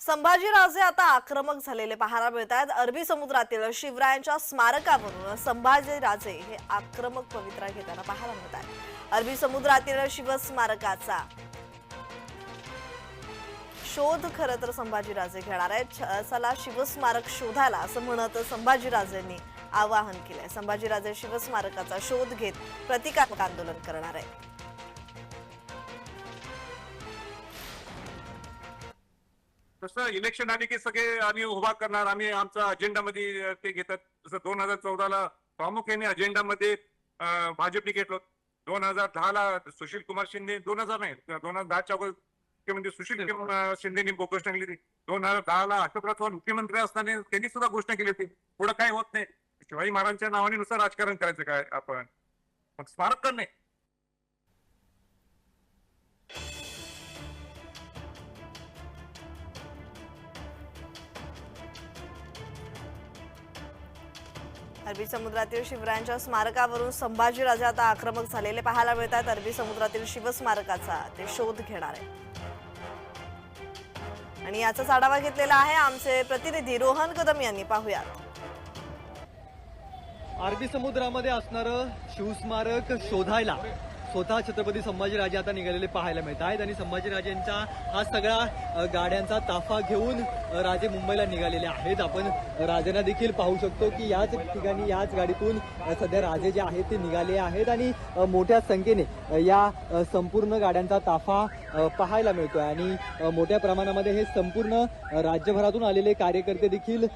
संभाजीराजे आता आक्रमक झालेले पाहायला मिळत आहेत अरबी समुद्रातील शिवरायांच्या स्मारकावरून संभाजीराजे हे आक्रमक पवित्रा घेताना पाहायला मिळत आहेत अरबी समुद्रातील शिवस्मारकाचा शोध खरं तर संभाजीराजे घेणार आहेत. चला शिवस्मारक शोधायला असं म्हणत संभाजीराजेंनी आवाहन केलंय. संभाजीराजे शिवस्मारकाचा शोध घेत प्रतिकात्मक आंदोलन करणार आहेत. तसं इलेक्शन आली की सगळे आम्ही उभा करणार. आम्ही आमच्या अजेंडामध्ये ते घेतात. जसं दोन हजार चौदाला प्रामुख्याने अजेंडामध्ये भाजपने घेतलं दोन हजार दहाला सुशील कुमार शिंदे दोन हजार नाही दोन हजार दहाच्या अगोदर मुख्यमंत्री सुशील कुमार शिंदेनी घोषणा केली होती. दोन हजार दहाला अशोकराव चव्हाण मुख्यमंत्री असताना त्यांनी सुद्धा घोषणा केली होती. पुढे काय होत नाही. शिवाजी महाराजांच्या नावाने नुसार राजकारण करायचं काय आपण? मग स्मारक करणे अरबी समुद्रातील शिवरायांच्या स्मारकावरून संभाजीराजे आता आक्रमक झालेले पाहायला मिळत आहेत अरबी समुद्रातील शिवस्मारकाचा ते शोध घेणार आहे. आणि याचाच आढावा घेतलेला आहे आमचे प्रतिनिधी रोहन कदम यांनी. पाहुयात. अरबी समुद्रामध्ये असणारं शिवस्मारक शोधायला स्वतः छत्रपती संभाजीराजे आता निघालेले पाहायला मिळत आहेत. आणि संभाजीराजेंचा हा सगळा गाड्यांचा ताफा घेऊन राजे मुंबईला निघालेले आहेत. आपण राजांना देखील पाहू शकतो की याच ठिकाणी याच गाडीतून सध्या राजे जे आहेत ते निघाले आहेत. आणि मोठ्या संख्येने या संपूर्ण गाड्यांचा ताफा पाहायला मिळतोय. आणि मोठ्या प्रमाणामध्ये हे संपूर्ण राज्यभरातून आलेले कार्यकर्ते देखील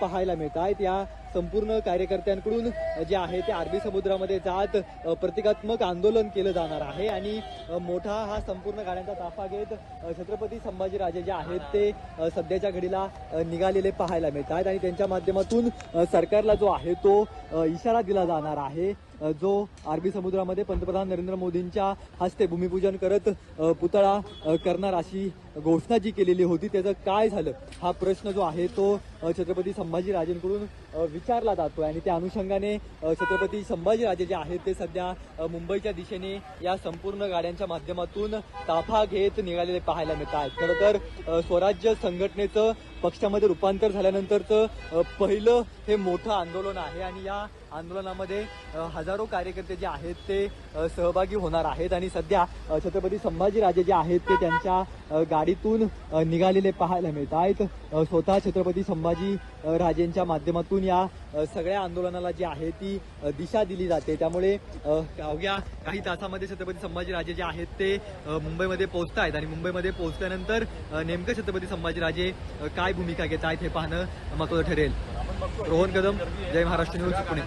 पाहायला मिळत आहेत या संपूर्ण कार्यकर्त्यांकडून जे आहे ते अरबी समुद्रामध्ये जात प्रतिकात्मक आंदोलन केलं जाणार आहे. आणि मोठा हा संपूर्ण गाड्यांचा ताफा घेत छत्रपती संभाजीराजे जे आहेत ते सध्याच्या घडीला निघालेले पाहायला मिळत आहेत आणि त्यांच्या माध्यमातून सरकारला जो आहे तो इशारा दिला जाणार आहे. जो अरबी समुद्रामध्ये पंतप्रधान नरेंद्र मोदींच्या हस्ते भूमिपूजन करत पुतळा करणार अशी घोषणा जी केलेली होती. त्याचं काय झालं? हा प्रश्न जो आहे तो छत्रपती संभाजीराजेंकडून विचारला जातोय. आणि त्या अनुषंगाने छत्रपती संभाजीराजे जे आहेत ते सध्या मुंबईच्या दिशेने या संपूर्ण गाड्यांच्या माध्यमातून ताफा घेत निघालेले पाहायला मिळत आहेत खरं तर स्वराज्य संघटनेचं पक्षामध्ये रूपांतर झाल्यानंतरचं पहिलं हे मोठं आंदोलन आहे. आणि या आंदोलनामध्ये हजारो कार्यकर्ते जे आहेत ते सहभागी होणार आहेत. आणि सध्या छत्रपती संभाजीराजे जे आहेत ते त्यांच्या गाडीतून निघालेले पाहायला मिळत आहेत स्वतः छत्रपती संभाजी संभाजी राजेंच्या माध्यमातून या सगळ्या आंदोलनाला जी आहे ती दिशा दिली जाते. त्यामुळे अवघ्या काही तासामध्ये छत्रपती संभाजीराजे जे आहेत ते मुंबईमध्ये पोहोचत आहेत आणि मुंबईमध्ये पोहोचल्यानंतर नेमकं छत्रपती संभाजीराजे काय भूमिका घेत आहेत हे पाहणं महत्वाचं ठरेल. रोहन कदम जय महाराष्ट्र न्यूज पुणे.